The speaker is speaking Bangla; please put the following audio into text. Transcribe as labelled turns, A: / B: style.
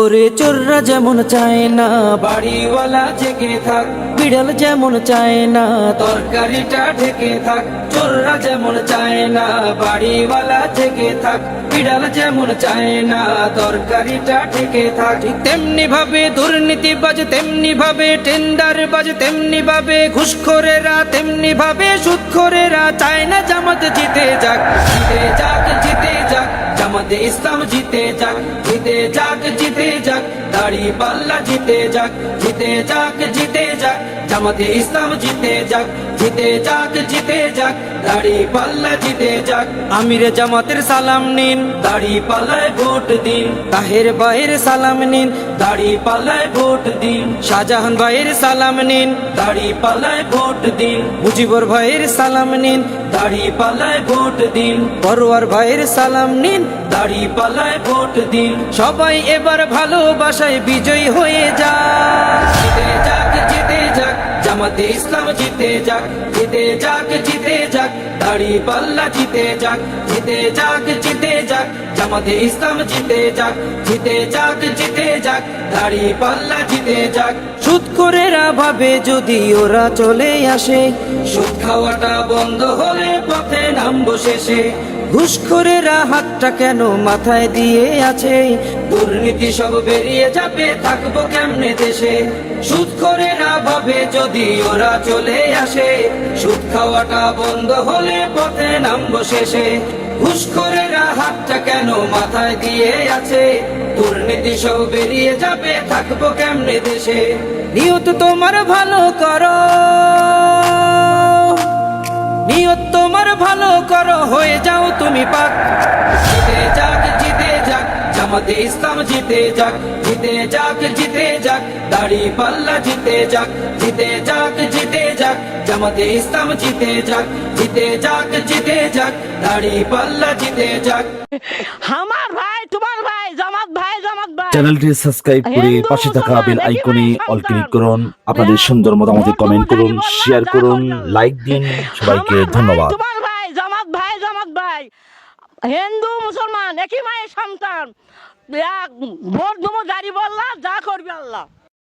A: ওরে চোররা যেমন চায় না বাড়িওয়ালা জেগে থাক বিড়াল যেমন চায় না তরকারিটা ঢেকে থাক চোররা যেমন চায় না বাড়িওয়ালা জেগে থাক বিড়াল যেমন চায় না তরকারিটা ঢেকে থাক। তেমনি ভাবে দুর্নীতি বাজ তেমনি ভাবে টেন্ডার বাজ তেমনি ভাবে ঘুষখোরেরা তেমনি ভাবে সুদখোরেরা চায় না জামাত জিতে যাক জিতে যাক। জামাতে ইসলাম জিতে যাক জিতে যাক জিতে যাক। দাড়ি পাল্লা জিতে যাক জিতে যাক জিতে যাক। জামাতে ইসলাম জিতে যাক জিতে যাক জিতে যাক। দাড়ি পাল্লা জিতে যাক। আমিরে জামাতের সালাম নিন, দাড়ি পাল্লায় ভোট দিন। তাহের ভাইয়ের সালাম নিন, দাড়ি পাল্লায় ভোট দিন। শাহজাহান ভাইয়ের সালাম নিন। দাড়ি পালায় ভোট দিন। মুজিবর ভাইয়ের সালাম নিন। দাড়ি পালায় ভোট দিন। পরোয়ার ভাইয়ের সালাম নিন। দাড়ি পালায় ভোট দিন। সবাই এবার ভালোবাসায় বিজয়ী হয়ে যাক জামাতে ইসলাম জিতে যাক জিতে যাক জিতে যাক দাড়ি পাল্লা জিতে যাক জিতে যাক জিতে যাক জামাতে ইসলাম জিতে যাক জিতে যাক জিতে যাক দাড়ি পাল্লা জিতে যাক। সুদ করেরা ভাবে যদি ওরা চলে আসে সুদ খাওয়াটা বন্ধ হলে পথে নামবো শেষে। ঘুষখোরেরা হাতটা কেন মাথায় দিয়ে আছে? দুর্নীতি সব বেরিয়ে যাবে, থাকব কেমনে দেশে? সুদ করে না ভাবে যদি ওরা চলে আসে, সুদ খাওয়াটা বন্ধ হলে পথে নামবো শেষে। ঘুষখোরেরা হাতটা কেন মাথায় দিয়ে আছে? দুর্নীতি সব বেরিয়ে যাবে, থাকব কেমনে দেশে? নিয়ত তোমার ভালো করো। করো হয়ে যাও তুমি পাক। জিতে যাক জিতে যাক জামাতে ইসলাম জিতে যাক। জিতে যাক জিতে যাক দাড়ি পাল্লা জিতে যাক। জিতে যাক জিতে যাক জামাতে ইসলাম জিতে যাক। জিতে যাক জিতে যাক দাড়ি পাল্লা জিতে যাক।
B: আমার ভাই তোমার ভাই জামাত ভাই জামাত ভাই।
C: চ্যানেলটি সাবস্ক্রাইব করে পাশে থাকা বেল আইকনে অল ক্লিক করুন। আপনাদের সুন্দর মতামত কমেন্ট করুন শেয়ার করুন লাইক দিন। সবাইকে ধন্যবাদ
B: তোমার ভাই জামাত ভাই জামাত ভাই হিন্দু মুসলমান একই মায়ের সন্তান। এক দেবো জারি বললা যা করবে আল্লাহ।